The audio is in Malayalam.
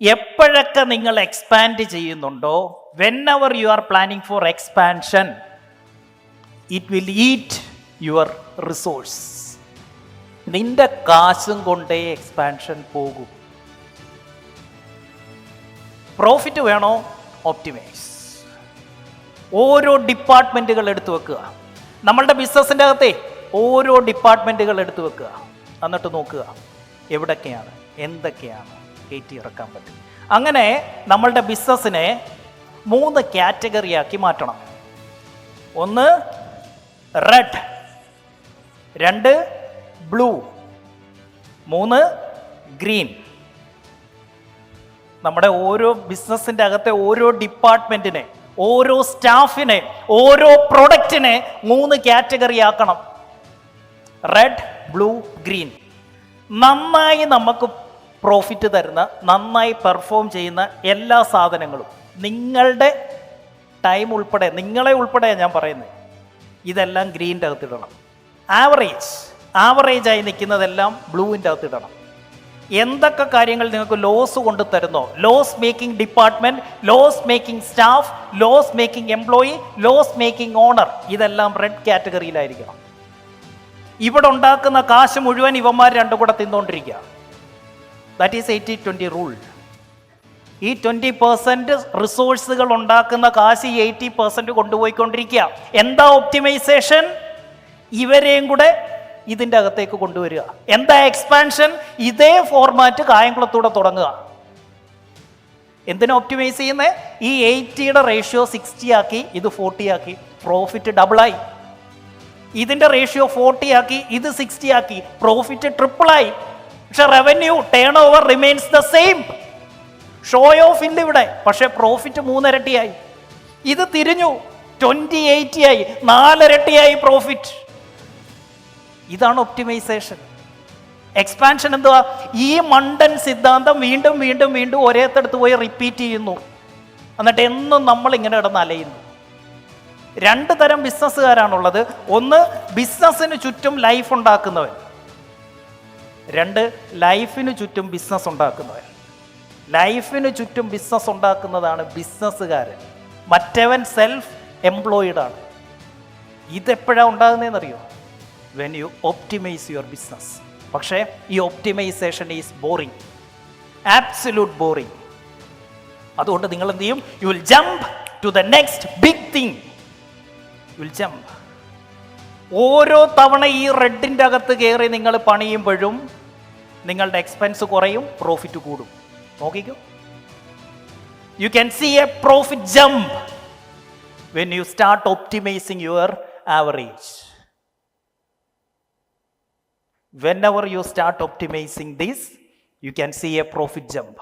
എപ്പോഴൊക്കെ നിങ്ങൾ എക്സ്പാൻഡ് ചെയ്യുന്നുണ്ടോ whenever you are planning for expansion it will eat your resource നിന്റെ കാശും കൊണ്ടേ എക്സ്പാൻഷൻ പോകും. പ്രോഫിറ്റ് വേണോ? ഓപ്റ്റിമൈസ് ഓരോ ഡിപ്പാർട്ട്മെന്റുകൾ എടുത്തു വെക്കുക. നമ്മളുടെ ബിസിനസ്സിന്റെ അകത്തെ ഓരോ ഡിപ്പാർട്ട്മെന്റുകൾ എടുത്തു വെക്കുക. എന്നിട്ട് നോക്കുക എവിടൊക്കെയാണ് എന്തൊക്കെയാണ്? കയറ്റി ഇറക്കാൻ പറ്റും. അങ്ങനെ നമ്മളുടെ ബിസിനസ്സിനെ മൂന്ന് കാറ്റഗറിയാക്കി മാറ്റണം. ഒന്ന് റെഡ്. രണ്ട് ബ്ലൂ. മൂന്ന് ഗ്രീൻ. നമ്മുടെ ഓരോ ബിസിനസ്സിന്റെ അകത്തെ ഓരോ ഡിപ്പാർട്ട്മെന്റിനെ ഓരോ സ്റ്റാഫിനെ ഓരോ പ്രൊഡക്റ്റിനെ മൂന്ന് കാറ്റഗറി ആക്കണം റെഡ് ബ്ലൂ ഗ്രീൻ. നന്നായി നമുക്ക് പ്രോഫിറ്റ് തരുന്ന നന്നായി പെർഫോം ചെയ്യുന്ന എല്ലാ സാധനങ്ങളും. നിങ്ങളുടെ ടൈം ഉൾപ്പെടെ നിങ്ങളെ ഉൾപ്പെടെ ഞാൻ പറയുന്നത്. ഇതെല്ലാം ഗ്രീന്റെ അകത്തിടണം ആവറേജ് ആവറേജ് ആയി നിൽക്കുന്നതെല്ലാം ബ്ലൂവിന്റെ അകത്തിടണം എന്തൊക്കെ കാര്യങ്ങൾ നിങ്ങൾക്ക് ലോസ് കൊണ്ട് തരുന്നോ? Loss making department loss making staff loss making employee loss making owner ഇതെല്ലാം റെഡ് കാറ്റഗറിയിലായിരിക്കണം ഇവിടെ ഉണ്ടാക്കുന്ന കാശ് മുഴുവൻ ഇവന്മാർ രണ്ടും കൂടെ തിന്നുകൊണ്ടിരിക്കുക that is eighty twenty rule ഈ ട്വന്റി പെർസെന്റ് റിസോഴ്സുകൾ ഉണ്ടാക്കുന്ന കാശ് എയ്റ്റി പെർസെന്റ് കൊണ്ടുപോയിക്കൊണ്ടിരിക്കുക. എന്താ ഒപ്റ്റിമൈസേഷൻ ഇവരെയും കൂടെ ഇതിന്റെ അകത്തേക്ക് കൊണ്ടുവരിക. എന്താ എക്സ്പാൻഷൻ ഇതേ ഫോർമാറ്റ് കായംകുളത്തൂടെ തുടങ്ങുക. എന്തിനാ ഒപ്റ്റിമൈസ് ചെയ്യുന്നത് ഈ എയ്റ്റിയുടെ റേഷ്യോ സിക്സ്റ്റി ആക്കി ഇത് ഫോർട്ടി ആക്കി പ്രോഫിറ്റ് ഡബിളായി ഇതിന്റെ റേഷ്യോ ഫോർട്ടി ആക്കി ഇത് സിക്സ്റ്റി ആക്കി പ്രോഫിറ്റ് ട്രിപ്പിളായി പക്ഷെ revenue turnover remains the same show off ഇല്ല ഇവിടെ. പക്ഷെ പ്രോഫിറ്റ് മൂന്നിരട്ടിയായി. ഇത് തിരിഞ്ഞു. ട്വന്റി എയ്റ്റി ആയി. നാലിരട്ടിയായി പ്രോഫിറ്റ് ഇതാണ് ഒപ്റ്റിമൈസേഷൻ എക്സ്പാൻഷൻ എന്തുവാ? ഈ മണ്ടൻ സിദ്ധാന്തം വീണ്ടും വീണ്ടും വീണ്ടും ഒരേത്തടുത്ത് പോയി റിപ്പീറ്റ് ചെയ്യുന്നു. എന്നിട്ട് എന്നും നമ്മൾ ഇങ്ങനെ കിടന്ന് അലയുന്നു. രണ്ട് തരം ബിസിനസ്സുകാരാണുള്ളത് ഒന്ന് ബിസിനസ്സിന് ചുറ്റും ലൈഫ് ഉണ്ടാക്കുന്നവൻ. രണ്ട് ലൈഫിന് ചുറ്റും ബിസിനസ് ഉണ്ടാക്കുന്നവർ ലൈഫിന് ചുറ്റും ബിസിനസ് ഉണ്ടാക്കുന്നതാണ് ബിസിനസ്സുകാരൻ മറ്റവൻ സെൽഫ് എംപ്ലോയിഡ് ആണ്. ഇതെപ്പോഴാണ് ഉണ്ടാകുന്നതെന്നറിയോ? When you optimise your business പക്ഷേ ഈ optimisation is boring absolute boring അതുകൊണ്ട് നിങ്ങൾ എന്ത് ചെയ്യും you will jump to the next big thing you will jump ഓരോ തവണ ഈ റെഡിന്റെ അകത്ത് കയറി നിങ്ങൾ പണിയുമ്പോഴും നിങ്ങളുടെ എക്സ്പെൻസ് കുറയും പ്രോഫിറ്റ് കൂടും. നോക്കിക്കോ. You can see a profit jump when you start optimising your average when whenever you start optimizing these you can see a profit jump.